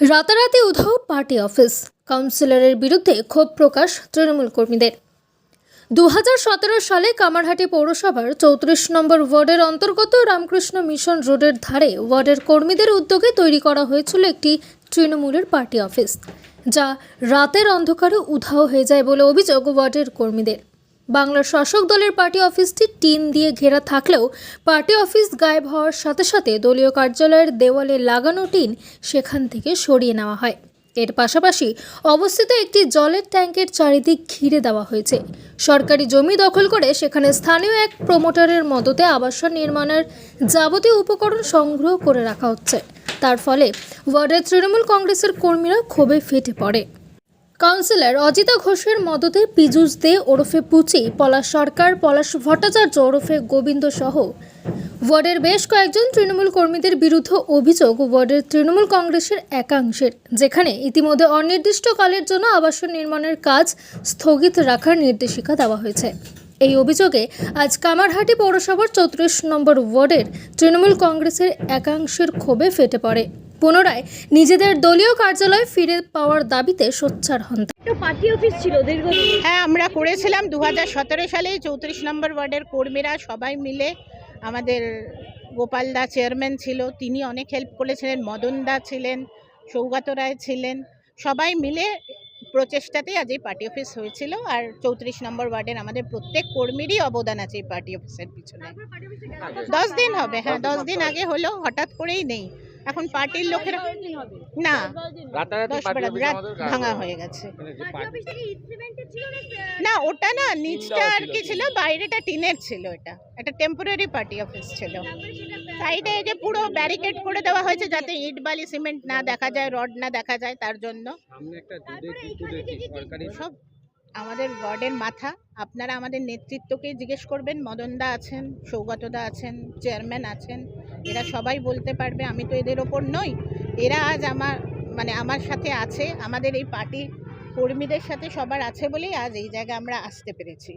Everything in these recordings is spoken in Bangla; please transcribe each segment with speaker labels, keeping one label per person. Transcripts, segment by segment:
Speaker 1: রাতারাতি উধাও পার্টি অফিস। কাউন্সিলরের বিরুদ্ধে ক্ষোভ প্রকাশ তৃণমূল কর্মীদের। দু হাজার সতেরো সালে কামারহাটি পৌরসভার চৌত্রিশ নম্বর ওয়ার্ডের অন্তর্গত রামকৃষ্ণ মিশন রোডের ধারে ওয়ার্ডের কর্মীদের উদ্যোগে তৈরি করা হয়েছিল একটি তৃণমূলের পার্টি অফিস, যা রাতের অন্ধকারে উধাও হয়ে যায় বলে অভিযোগ ওয়ার্ডের কর্মীদের। বাংলার শাসক দলের পার্টি অফিসটি টিন দিয়ে ঘেরা থাকলেও পার্টি অফিস গায়েব হওয়ার সাথে সাথে দলীয় কার্যালয়ের দেওয়ালে লাগানো টিন সেখান থেকে সরিয়ে নেওয়া হয়। এর পাশাপাশি অবস্থিত একটি জলের ট্যাঙ্কের চারিদিক ঘিরে দেওয়া হয়েছে। সরকারি জমি দখল করে সেখানে স্থানীয় এক প্রমোটারের মদতে আবাসন নির্মাণের যাবতীয় উপকরণ সংগ্রহ করে রাখা হচ্ছে। তার ফলে ওয়ার্ডের তৃণমূল কংগ্রেসের কর্মীরা ক্ষোভে ফেটে পড়ে। কাউন্সিলর অজিতা ঘোষের মদতে পীযূষ দে ওরফে পুচি, পলাশ সরকার, পলাশ ভট্টাচার্য ওরফে গোবিন্দ সহ। ওয়ার্ডের বেশ কয়েকজন তৃণমূল কর্মীদের বিরুদ্ধে অভিযোগ ওয়ার্ডের তৃণমূল কংগ্রেসের একাংশের, যেখানে ইতিমধ্যে অনির্দিষ্টকালের জন্য আবাসন নির্মাণের কাজ স্থগিত রাখার নির্দেশিকা দেওয়া হয়েছে। এই অভিযোগে আজ কামারহাটি পৌরসভার চৌত্রিশ নম্বর ওয়ার্ডের তৃণমূল কংগ্রেসের একাংশের ক্ষোভে ফেটে পড়ে। পুনরায় নিজেদের দলীয় কার্যালয় ফিরে পাওয়ার দাবিতে সোচ্চার হন
Speaker 2: পার্টি অফিস ছিল দীর্ঘদিন।
Speaker 3: হ্যাঁ আমরা করেছিলাম। দু হাজার সতেরো সালে চৌত্রিশ নম্বর ওয়ার্ডের কর্মীরা সবাই মিলে আমাদের গোপাল দা চেয়ারম্যান ছিল। তিনি অনেক হেল্প করেছিলেন। মদন দা ছিলেন সৌগত রায় ছিলেন। সবাই মিলে প্রচেষ্টাতে আজ এই পার্টি অফিস হয়েছিল আর চৌত্রিশ নম্বর ওয়ার্ডের আমাদের প্রত্যেক কর্মীরই অবদান আছে এই পার্টি অফিসের পিছনে। দশ দিন হবে হ্যাঁ দশ দিন আগে হলো হঠাৎ করেই নেই। এখন পার্টির লোকেরা না দশ
Speaker 4: পার্টি
Speaker 3: রাত ভাঙা হয়ে গেছে।
Speaker 4: মানে
Speaker 2: না
Speaker 3: ওটা না নিচটা আর কি
Speaker 4: ছিল।
Speaker 3: ছিল বাইরেটা টিনের ছিল এটা। একটা টেম্পোরারি পার্টি অফিস ছিল। সাইডে যে পুরো ব্যারিকেড করে দেওয়া হয়েছে যাতে ইট বালি সিমেন্ট না দেখা যায় রড না দেখা যায় তার জন্য। সব আমাদের ওয়ার্ডের মাথা। আপনারা আমাদের নেতৃত্বকে জিজ্ঞেস করবেন মদনদা আছেন সৌগতদা আছেন চেয়ারম্যান আছেন এরা সবাই বলতে পারবে আমি তো এদের ওপর নই। এরা আজ আমার মানে আমার সাথে আছে আমাদের এই পার্টি কর্মীদের সাথে সবার আছে বলেই আজ এই জায়গায় আমরা আসতে পেরেছি।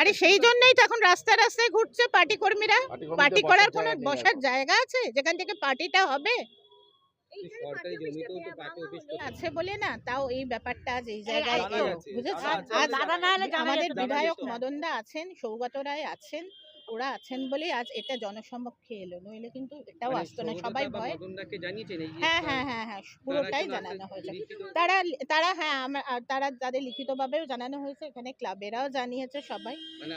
Speaker 3: আরে সেই জন্যই তো এখন রাস্তায় রাস্তায় ঘুরছে পার্টি কর্মীরা। পার্টি করার কোনো বসার জায়গা আছে? যেখান থেকে পার্টিটা হবে? আছে বলে না তাও এই ব্যাপারটা আজ এই জায়গায় বুঝেছেন আমাদের বিধায়ক মদন দা আছেন সৌগত রায় আছেন। ওরা আছেন বলেই আজ এটা জনসমক্ষে এলো। নইলে কিন্তু এটাও
Speaker 4: মানে
Speaker 3: আসতো না। সবাই ভয় হ্যাঁ হ্যাঁ হ্যাঁ হ্যাঁ পুরোটাই
Speaker 4: তারা
Speaker 3: জানানো হয়েছে। তারা তারা হ্যাঁ আমার আর তারা তাদের লিখিতভাবেও জানানো হয়েছে এখানে ক্লাবেরাও জানিয়েছে সবাই।
Speaker 4: মানে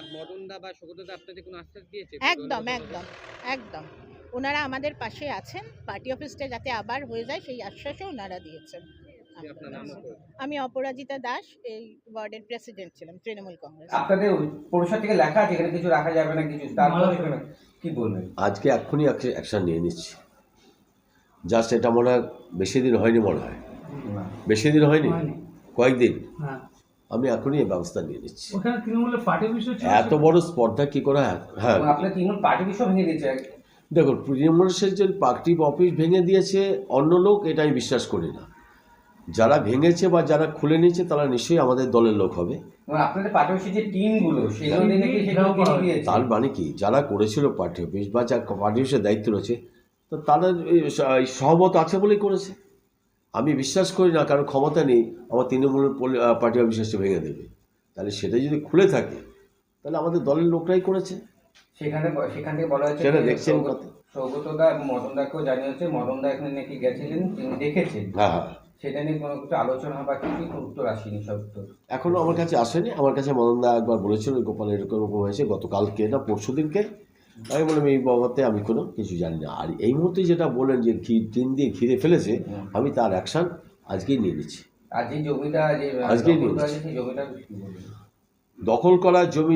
Speaker 3: একদম একদম একদম। ওনারা আমাদের পাশে আছেন। পার্টি অফিসটা যাতে আবার হয়ে যায় সেই আশ্বাসও ওনারা দিয়েছেন। আমি অপরাজিতা দাস এই ওয়ার্ডের প্রেসিডেন্ট ছিলাম তৃণমূল কংগ্রেস।
Speaker 5: আপনাদের পরিষদ থেকে লেখা আছে এখানে কিছু রাখা যাবে না কিছু কি বলবেন?
Speaker 6: আজকে এক্ষুনি অ্যাকশন নিয়ে নিচ্ছি। জাস্ট এটা মনে হয় বেশি দিন হয়নি মনে হয়। বেশি দিন হয়নি? কয়েকদিন?
Speaker 7: হ্যাঁ।
Speaker 6: আমি এখনই এই ব্যবস্থা নিয়ে নিচ্ছি।
Speaker 7: ওখানে তৃণমূলের পার্টি অফিস ছিল
Speaker 6: এত বড় স্পর্ধা কি করে হয়? হ্যাঁ।
Speaker 5: এবং আপনার তৃণমূল পার্টি বিষয় ভেঙে
Speaker 6: দেখুন তৃণমূলের যে পার্টি অফিস ভেঙে দিয়েছে অন্য লোক এটা আমি বিশ্বাস করি না। যারা ভেঙেছে বা যারা খুলে নিয়েছে তারা নিশ্চয়ই আমাদের দলের লোক হবে।
Speaker 5: আপনাদের যে টিমগুলো
Speaker 6: তার মানে কি যারা করেছিল পার্টি অফিস বা যা পার্টি অফিসের দায়িত্ব রয়েছে তো তারা এই স- এই সহমত আছে বলেই করেছে। আমি বিশ্বাস করি না কারণ ক্ষমতা নেই আমার তৃণমূল পার্টি অফিস এসে ভেঙে দেবে। তাহলে সেটা যদি খুলে থাকে তাহলে আমাদের দলের লোকরাই করেছে।
Speaker 5: সেখানে সেখান থেকে বলা হয়েছে
Speaker 6: সেটা দেখছেন
Speaker 5: সৌগত-
Speaker 6: কত?
Speaker 5: সৌগতদা এবং মদনদাকেও জানিয়েছে মদনদা এখানে নাকি গেছিলেন তিনি দেখেছেন।
Speaker 6: হ্যাঁ হ্যাঁ।
Speaker 5: সেটা নিয়ে কোনো কিছু আলোচনা বা কিছু উত্তর আসেনি সব উত্তর
Speaker 6: এখনও আমার কাছে আসেনি। আমার কাছে মদনদা একবার বলেছিল গোপাল এরকম এরকম হয়েছে গতকালকে না পরশু দিনকে আমি বললাম এই বাবাতে আমি কোনো কিছু জানি না। আর এই মুহূর্তে যেটা বলেন যে ঘি টিন দিয়ে ঘিরে ফেলেছে আমি তার অ্যাকশান আজকেই নিয়ে নিচ্ছি।
Speaker 5: আর যে জমিটা
Speaker 6: আজকেই
Speaker 5: জমিটা
Speaker 6: দখল করা জমি যদি